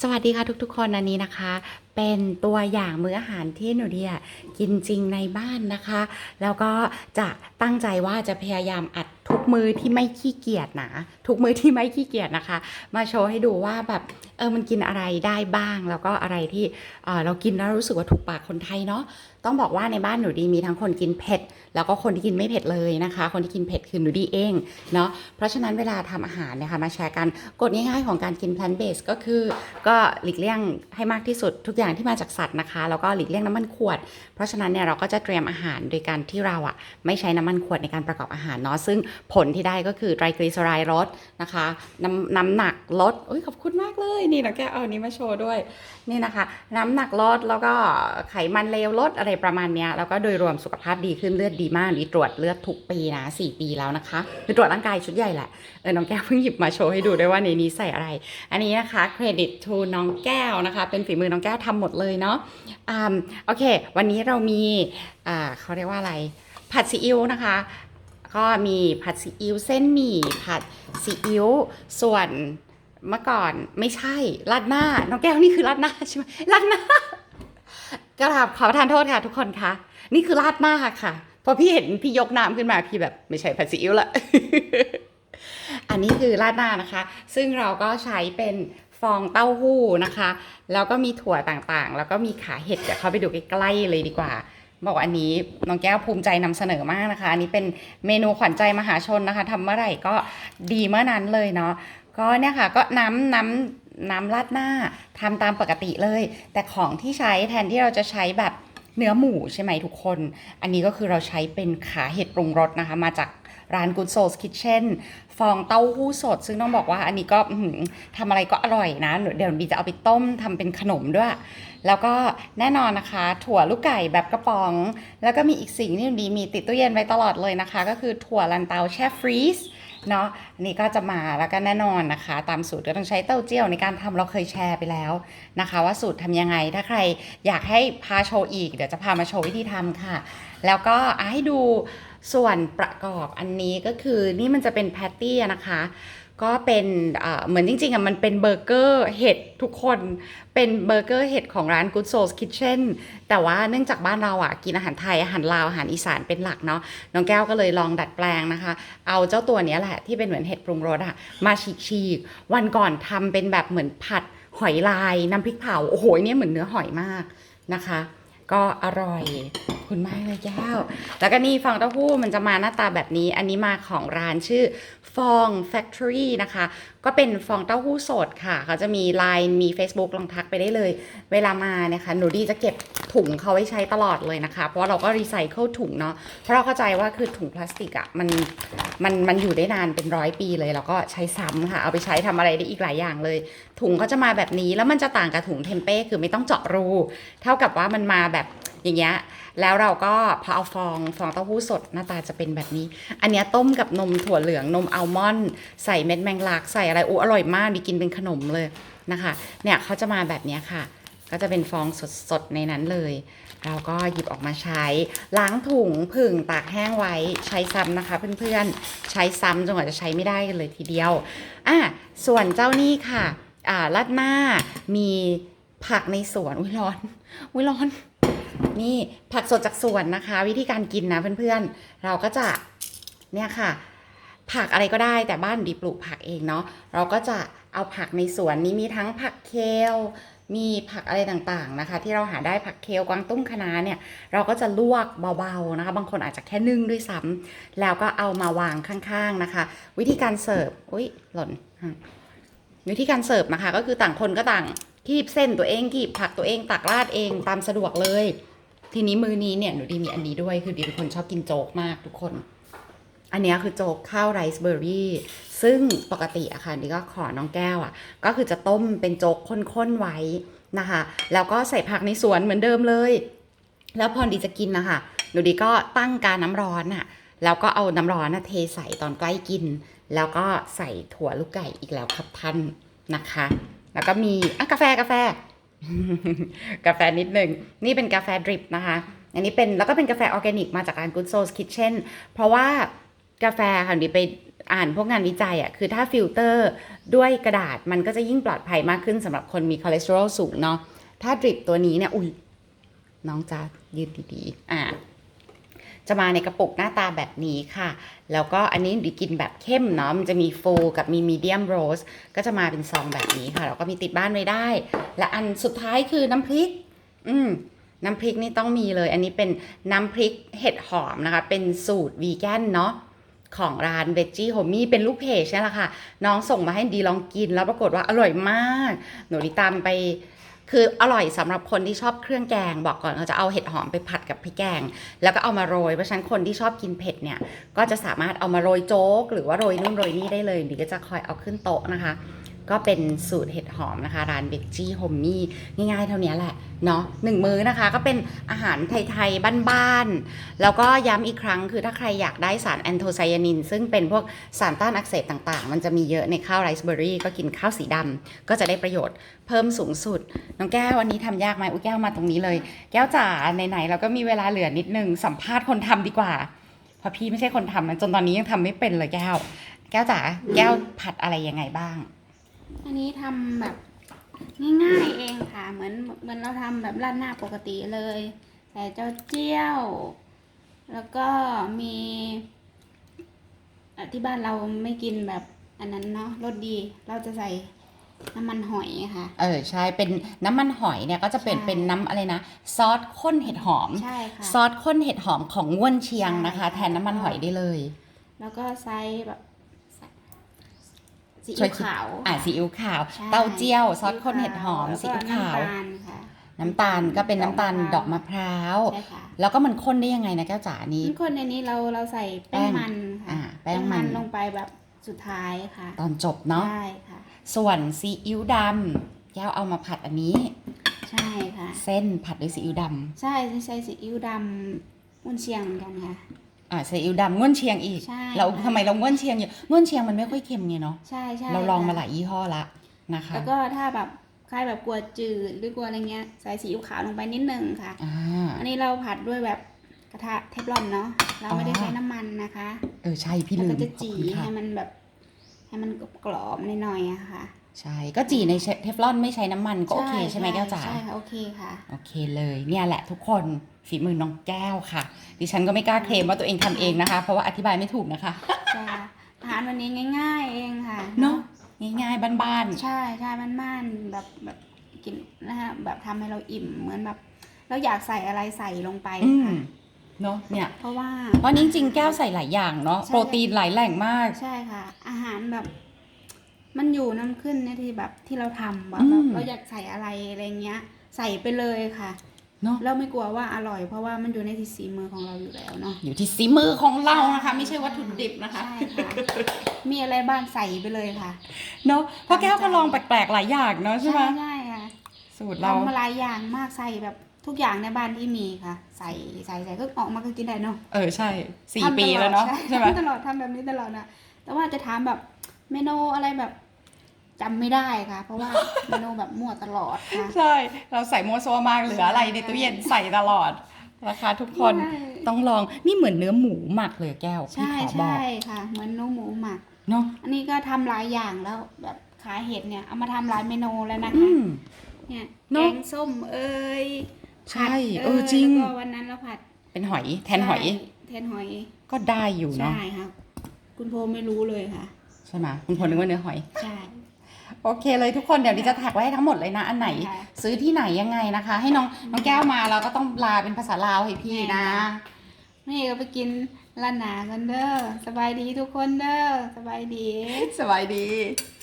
สวัสดีค่ะทุกๆคนอันนี้นะคะ เป็นตัวอย่างมื้ออาหารที่หนูเดียกินจริงในบ้านนะคะ แล้วก็จะตั้งใจว่าจะพยายามอัด ทุกมือที่ไม่ขี้เกียจนะทุกมือที่ไม่ขี้เกียจนะคะ มาโชว์ให้ดูว่าแบบเออมันกินอะไรได้บ้าง แล้วก็อะไรที่เออเรากินแล้วรู้สึกว่าถูกปากคนไทยเนาะต้องบอกว่าในบ้านหนูดีมีทั้งคนกินเผ็ด แล้วก็คนที่กินไม่เผ็ดเลยนะคะ คนที่กินเผ็ดคือหนูดีเองเนาะเพราะฉะนั้นเวลาทำอาหารเนี่ยค่ะมาแชร์กันกฎง่ายๆของการกิน plant based ก็คือก็หลีกเลี่ยงให้มากที่สุดทุกอย่างที่มาจากสัตว์นะคะ แล้วก็หลีกเลี่ยงน้ำมันขวด เพราะฉะนั้นเนี่ยเราก็จะเตรียมอาหารโดยการที่เราอะไม่ใช้น้ำมันขวดในการประกอบอาหารเนาะซึ่งผลที่ได้ก็คือไตรกลีเซอไรด์ลดนะคะน้ำน้ำหนักลดอุ้ยขอบคุณมากเลยนี่นะแกเอานี้มาโชว์ด้วยนี่นะคะ น้ำหนักลดแล้วก็ไขมันเลวลดอะไรประมาณเนี้ยแล้วก็โดยรวมสุขภาพดีขึ้นเลือดดีมากนี่ตรวจเลือดทุกปีนะสี่ปีแล้วนะคะคือตรวจร่างกายชุดใหญ่แหละเออน้องแก้วเพิ่งหยิบมาโชว์ให้ดูด้วยว่าในนี้ใส่อะไร อันนี้นะคะเครดิตทูน้องแก้วนะคะ เป็นฝีมือน้องแก้วทำหมดเลยเนาะอ่าโอเค วันนี้เรามีอ่าเขาเรียกว่าอะไรผัดซีอิ๊วนะคะ ก็มีผัดซีอิ๊วเส้นหมี่ผัดซีอิ๊วส่วนเมื่อก่อนไม่ใช่ราดหน้า น้องแก้วนี่คือราดหน้าใช่ไหมราดหน้าก็ถามขอประทานโทษค่ะทุกคนคะนี่คือราดหน้าค่ะพอพี่เห็นพี่ยกน้ำขึ้นมาพี่แบบไม่ใช่ผัดซีอิ๊วละอันนี้คือราดหน้านะคะ ซึ่งเราก็ใช้เป็นฟองเต้าหู้นะคะ แล้วก็มีถั่วต่างๆ แล้วก็มีขาเห็ดเดี๋ยวเข้าไปดูใกล้ๆเลยดีกว่า บอกว่าอันนี้น้องแก้วภูมิใจนำเสนอมากนะคะ อันนี้เป็นเมนูขวัญใจมหาชนนะคะทำเมื่อไหร่ก็ดีเมื่อนั้นเลยเนาะก็เนี่ยค่ะก็น้ำน้ำน้ำราดหน้าทำตามปกติเลย แต่ของที่ใช้แทนที่เราจะใช้แบบเนื้อหมูใช่ไหมทุกคน อันนี้ก็คือเราใช้เป็นขาเห็ดปรุงรสนะคะ มาจาก ร้าน Good Souls Kitchen ฟองเต้าหู้สด ซึ่งต้องบอกว่าอันนี้ก็ทำอะไรก็อร่อยนะ เดี๋ยวบีจะเอาไปต้มทำเป็นขนมด้วย แล้วก็แน่นอนนะคะ ถั่วลูกไก่แบบกระป๋อง แล้วก็มีอีกสิ่งที่ดีมีติดตู้เย็นไว้ตลอดเลยนะคะ ก็คือถั่วลันเตาแช่ฟรีซเนาะอันนี้ก็จะมาแล้วก็แน่นอนนะคะ ตามสูตรก็ต้องใช้เต้าเจี้ยวในการทำเราเคยแชร์ไปแล้วนะคะ ว่าสูตรทำยังไง ถ้าใครอยากให้พาโชว์อีก เดี๋ยวจะพามาโชว์วิธีทำค่ะ แล้วก็อะให้ดู ส่วนประกอบอันนี้ก็คือนี่มันจะเป็นแพตตี้นะคะ ก็เป็นเหมือนจริงๆอะมันเป็นเบอร์เกอร์เห็ดทุกคนเป็นเบอร์เกอร์เห็ดของร้าน Good Souls Kitchen แต่ว่าเนื่องจากบ้านเราอะกินอาหารไทยอาหารลาวอาหารอีสานเป็นหลักเนาะน้องแก้วก็เลยลองดัดแปลงนะคะ เอาเจ้าตัวนี้แหละที่เป็นเหมือนเห็ดปรุงรสอะมาฉีกๆวันก่อนทำเป็นแบบเหมือนผัดหอยลายน้ำพริกเผาโอ้โหเนี่ยเหมือนเนื้อหอยมากนะคะ ก็อร่อยคุณมากเลยแก้วแล้วก็นี่ฟองเต้าหู้มันจะมาหน้าตาแบบนี้ อันนี้มาของร้านชื่อฟอง Factory นะคะ ก็เป็นฟองเต้าหู้สดค่ะ เขาจะมี Line มี Facebook ลองทักไปได้เลย เวลามาเนี่ยค่ะ หนูดีจะเก็บ ถุงเขาไว้ใช้ตลอดเลยนะคะ เพราะเราก็รีไซเคิลถุงเนาะเพราะเราเข้าใจว่าคือถุงพลาสติกอะ่ะมันมันมันอยู่ได้นานเป็นร้อยปีเลย แล้วก็ใช้ซ้ำค่ะ เอาไปใช้ทำอะไรได้อีกหลายอย่างเลย ถุงก็จะมาแบบนี้แล้วมันจะต่างกับถุงเทมเป้คือไม่ต้องเจาะรู เท่ากับว่ามันมาแบบอย่างเงี้ยแล้วเราก็พอเอาฟองฟองเต้าหู้สดหน้าตาจะเป็นแบบนี้ อันเนี้ยต้มกับนมถั่วเหลืองนมอัลมอนด์ใส่เม็ดแมงลักใส่อะไรอู้อร่อยมากดีกินเป็นขนมเลยนะคะ เนี่ยเขาจะมาแบบนี้ค่ะ ก็จะเป็นฟองสดๆในนั้นเลย เราก็หยิบออกมาใช้ ล้างถุงผึ่งตากแห้งไว้ใช้ซ้ำนะคะเพื่อนๆ ใช้ซ้ำจนกว่าจะใช้ไม่ได้กันเลยทีเดียวอะส่วนเจ้านี่ค่ะอ่าราดหน้ามีผักในสวน อุ้ยร้อน อุ้ยร้อน นี่ผักสดจากสวนนะคะ วิธีการกินนะเพื่อนๆ เราก็จะเนี่ยค่ะ ผักอะไรก็ได้แต่บ้านดีปลูกผักเองเนาะเราก็จะเอาผักในสวนนี้มีทั้งผักเคล มีผักอะไรต่างๆนะคะ ที่เราหาได้ผักเคลกวางตุ้งคะน้าเนี่ยเราก็จะลวกเบาๆนะคะ บางคนอาจจะแค่นึ่งด้วยซ้ำแล้วก็เอามาวางข้างๆนะคะ วิธีการเสิร์ฟอุ้ยหล่นวิธีการเสิร์ฟนะคะ ก็คือต่างคนก็ต่างคีบเส้นตัวเองคีบผักตัวเองตักราดเองตามสะดวกเลย ทีนี้มือนี้เนี่ยหนูดีมีอันนี้ด้วยคือดีเป็นคนชอบกินโจ๊กมากทุกคน อันนี้คือโจ๊กข้าวไรซ์เบอร์รี่ ซึ่งปกติอะค่ะดีก็ขอน้องแก้วอะก็คือจะต้มเป็นโจ๊กข้นๆไว้นะคะ แล้วก็ใส่ผักในสวนเหมือนเดิมเลย แล้วพอดีจะกินนะคะหนูดีก็ตั้งการน้ำร้อนอะแล้วก็เอาน้ำร้อนนะเทใส่ตอนใกล้กิน แล้วก็ใส่ถั่วลูกไก่อีกแล้วครับท่านนะคะ แล้วก็มีอะกาแฟกาแฟ กาแฟนิดหนึ่งนี่เป็นกาแฟดริปนะคะ อันนี้เป็นแล้วก็เป็นกาแฟออร์แกนิกมาจากร้าน Good Souls Kitchen เพราะว่า กาแฟค่ะดิไปอ่านพวกงานวิจัยอะคือถ้าฟิลเตอร์ด้วยกระดาษมันก็จะยิ่งปลอดภัยมากขึ้นสำหรับคนมีคอเลสเตอรอลสูงเนาะถ้าดริปตัวนี้เนี่ยอุ้ยน้องจะยืดดีๆอ่าจะมาในกระปุกหน้าตาแบบนี้ค่ะ แล้วก็อันนี้ดิกินแบบเข้มเนาะ มันจะมีฟูกับมีมีเดียมโรส ก็จะมาเป็นซองแบบนี้ค่ะแล้วก็มีติดบ้านไว้ได้ และอันสุดท้ายคือน้ำพริก อืม น้ำพริกนี่ต้องมีเลย อันนี้เป็นน้ำพริกเห็ดหอมนะคะ เป็นสูตรวีแกนเนาะ ของร้านเวจีหอมมีเป็นลูกเพจนี่แหละค่ะ น้องส่งมาให้ดีลองกิน แล้วปรากฏว่าอร่อยมาก หนูดิตามไปคืออร่อยสำหรับคนที่ชอบเครื่องแกง บอกก่อนเขาจะเอาเห็ดหอมไปผัดกับพริกแกง แล้วก็เอามาโรยเพราะฉะนั้นคนที่ชอบกินเผ็ดเนี่ย ก็จะสามารถเอามาโรยโจ๊ก หรือว่าโรยนู่นโรยนี่ได้เลยดีก็จะคอยเอาขึ้นโต๊ะนะคะ ก็เป็นสูตรเห็ดหอมนะคะ ร้านเบกจี้โฮมมี่ง่ายๆ เท่านี้แหละเนาะหนึ่งมื้อนะคะ ก็เป็นอาหารไทยๆ บ้านๆ แล้วก็ย้ำอีกครั้งคือถ้าใครอยากได้สารแอนโทไซยานิน ซึ่งเป็นพวกสารต้านอักเสบต่างๆ มันจะมีเยอะในข้าวไรซ์เบอร์รี่ก็กินข้าวสีดำก็จะได้ประโยชน์เพิ่มสูงสุด น้องแก้ววันนี้ทำยากไหมอุ้ยแก้วมาตรงนี้เลย แก้วจ๋าไหนๆเราก็มีเวลาเหลือนิดนึงสัมภาษณ์คนทำดีกว่าเพราะพี่ไม่ใช่คนทำจนตอนนี้ยังทำไม่เป็นเลยแก้ว แก้วจ๋าแก้วผัดอะไรยังไงบ้าง อันนี้ทำแบบง่ายๆเองค่ะ เหมือนเหมือนเราทำแบบราดหน้าปกติเลยใส่เจ้าเจี้ยว แล้วก็มีอะที่บ้านเราไม่กินแบบอันนั้นเนาะรสดีเราจะใส่น้ำมันหอยค่ะ เออใช่เป็นน้ำมันหอยเนี่ยก็จะเป็นใช่เป็นน้ำอะไรนะ ซอสข้นเห็ดหอมใช่ค่ะซอสข้นเห็ดหอมของง่วนเชียงนะคะใช่แทนน้ำมันหอยได้เลย แล้วก็ใส่แบบใส่ ซีช่อิ๊วยวคิดขาวอ่าซีอิ๊วขาวใช่เต้าเจี้ยวซอสข้นเห็ดหอมแล้วซีก็อิ๊วขาวน้ำตาลค่ะน้ำตาลก็เป็นน้ำตาลดอกมะพร้าวใช่ค่ะแล้วก็มันข้นได้ยังไงนะแก้วจ๋านี้ทุกคนในนี้เราเราใส่แป้งมันค่ะอ่าแป้งมันลงไปแบบสุดท้ายค่ะ ตอนจบเนาะใช่ค่ะ ส่วนซีอิ๊วดำแก้วเอามาผัดอันนี้ ใช่ค่ะ เส้นผัดด้วยซีอิ๊วดใช่ใช้ซีอิ๊วดำมุนเชียงเหมือนกันค่ะำ อ่าซีอิ๊วดำง่วนเชียงอีก ใช่เราค่ะทำไมเราง่วนเชียงอยู่ง่วนเชียงมันไม่ค่อยเค็มไงเนาะใช่ใช่เราลองมาหค่ะลายยี่ห้อละนะคะ แล้วก็ถ้าแบบใครแบบกลัวจืดหรือกลัวอะไรเงี้ยใส่ซีอิ๊วขาวลงไปนิดนึงค่ะ อ่า อันนี้เราผัดด้วยแบบกระทะเทฟลอนเนาะเราไม่ได้อ๋อใช้น้ำมันนะคะเออใช่พี่แล้วลืก็มจะขอบจีคุณค่ะให้มันแบบ ให้มันกรอบๆหน่อยๆอะค่ะใช่ก็จีในเทฟลอนไม่ใช้น้ำมันก็โอเคใช่ไหมแก้วจ๋า ใช่ค่ะโอเคค่ะ โอเคเลยเนี่ยแหละทุกคน ฝีมือน้องแก้วค่ะ ดิฉันก็ไม่กล้าเคลมว่าตัวเองทำเองนะคะ เพราะว่าอธิบายไม่ถูกนะคะจะทานวันนี้ง่าย ๆ เองค่ะเนอะง่ายๆบ้านใช่ใช่มันม่านๆแบบแบบกินนะฮะแบบทำให้เราอิ่มเหมือนแบบ เราอยากใส่อะไรใส่ลงไปๆอืมค่ะเนาะเนี่ยเพราะว่าเพราะนี้จริงๆแก้วใส่หลายอย่างเนาะใช่ โปรตีนหลายแหล่งมาก ใช่ค่ะ อาหารแบบ มันอยู่น้ำขึ้นเนี่ยที่แบบที่เราทำแบบอืมแบบเราอยากใส่อะไรอะไรเงี้ย ใส่ไปเลยค่ะ เนาะเราไม่กลัวว่าอร่อย เพราะว่ามันอยู่ในที่สีมือของเราอยู่แล้วเนาะอยู่ที่สีมือของเรานะคะ ไม่ใช่วัตถุดิบนะคะใช่ค่ะมีอะไรบ้างใส่ไปเลยค่ะเนาะเพราะแก้วก็ลองแปลกๆหลายอย่างเนาะใช่ไหมใช่ค่ะสูตรเราทำมาหลายอย่างมากใส่แบบทุกอย่างในบ้านที่มีค่ะ ใส่ใส่ใส่ก็ออกมาก็กินได้เนาะเออใช่สี่ทำตอดปีแล้วเนาะใช่ใช่ไหมทำตลอดทำแบบนี้ตลอดนะแต่ว่าจะถามแบบเมนูอะไรแบบ จำไม่ได้ค่ะ เพราะว่าเมนูแบบมั่วตลอดค่ะ ใช่ เราใส่มัวซัวมากเหลืออะไรในตู้เย็นใส่ตลอดนะคะทุกคนใช่ ต้องลองนี่เหมือนเนื้อหมูหมักเลยแก้วพี่ใช่ขอบอกใช่ค่ะ เหมือนนูหมูหมัก เนาะอันนี้ก็ทำหลายอย่างแล้วแบบขาเห็ดเนี่ยเอามาทำหลายเมนูแล้วนะอืคะม เนี่ยเนแกอะงส้มเอ้ยใช่ผัดเออจริง แล้วก็วันนั้นเราผัดเป็นหอยแทนหอยใช่แทนหอยก็ได้อยู่เนาะใช่ค่ะคุณโพไม่รู้เลยค่ะ ใช่ไหมคุณพลนึกว่าเนื้อหอย ใช่ โอเคเลยทุกคนเดี๋ยวดิจะแท็กไว้ให้ทั้งหมดเลยนะ อันไหนค่ะซื้อที่ไหนยังไงนะคะ ให้น้องน้องแก้วมาเราก็ต้องลาเป็นภาษาลาวให้พี่นะ นี่ก็ไปกินร้านหนากันเด้อสบายดีทุกคนเด้อสบายดี สบายดีส